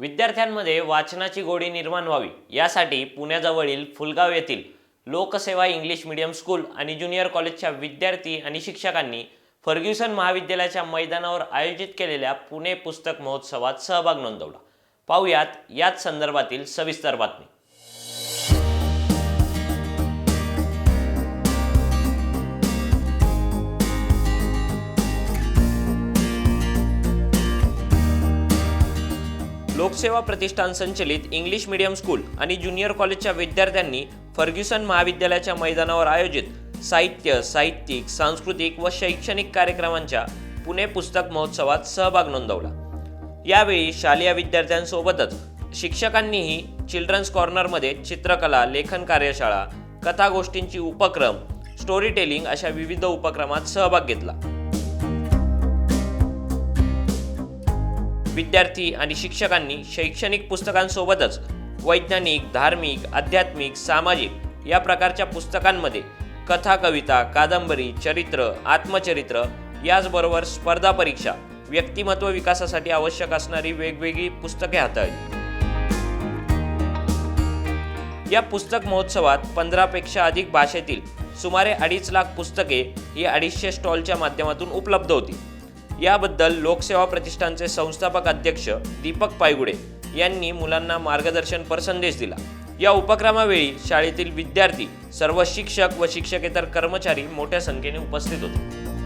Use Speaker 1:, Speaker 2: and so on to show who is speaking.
Speaker 1: विद्यार्थ्यांमध्ये वाचनाची गोडी निर्माण व्हावी यासाठी पुण्याजवळील फुलगाव येथील लोकसेवा इंग्लिश मीडियम स्कूल आणि ज्युनियर कॉलेजच्या विद्यार्थी आणि शिक्षकांनी फर्ग्युसन महाविद्यालयाच्या मैदानावर आयोजित केलेल्या पुणे पुस्तक महोत्सवात सहभाग नोंदवला. पाहुयात याच संदर्भातील सविस्तर बातमी. लोकसेवा प्रतिष्ठान संचलित इंग्लिश मीडियम स्कूल आणि ज्युनियर कॉलेजच्या विद्यार्थ्यांनी फर्ग्युसन महाविद्यालयाच्या मैदानावर आयोजित साहित्य साहित्यिक सांस्कृतिक व शैक्षणिक कार्यक्रमांच्या पुणे पुस्तक महोत्सवात सहभाग नोंदवला. यावेळी शालेय विद्यार्थ्यांसोबतच शिक्षकांनीही चिल्ड्रन्स कॉर्नरमध्ये चित्रकला लेखन कार्यशाळा कथा गोष्टींची उपक्रम स्टोरी टेलिंग अशा विविध उपक्रमात सहभाग घेतला. विद्यार्थी आणि शिक्षकांनी शैक्षणिक पुस्तकांसोबतच वैज्ञानिक धार्मिक आध्यात्मिक सामाजिक या प्रकारच्या पुस्तकांमध्ये कथा कविता कादंबरी चरित्र आत्मचरित्र याचबरोबर स्पर्धा परीक्षा व्यक्तिमत्व विकासासाठी आवश्यक असणारी वेगवेगळी पुस्तके हाताळली. या पुस्तक महोत्सवात पंधरापेक्षा अधिक भाषेतील सुमारे अडीच लाख पुस्तके ही अडीचशे स्टॉलच्या माध्यमातून उपलब्ध होती. याबद्दल लोकसेवा प्रतिष्ठानचे संस्थापक अध्यक्ष दीपक पायगुडे यांनी मुलांना मार्गदर्शनपर संदेश दिला. या उपक्रमावेळी शाळेतील विद्यार्थी सर्व शिक्षक व शिक्षकेतर कर्मचारी मोठ्या संख्येने उपस्थित होते.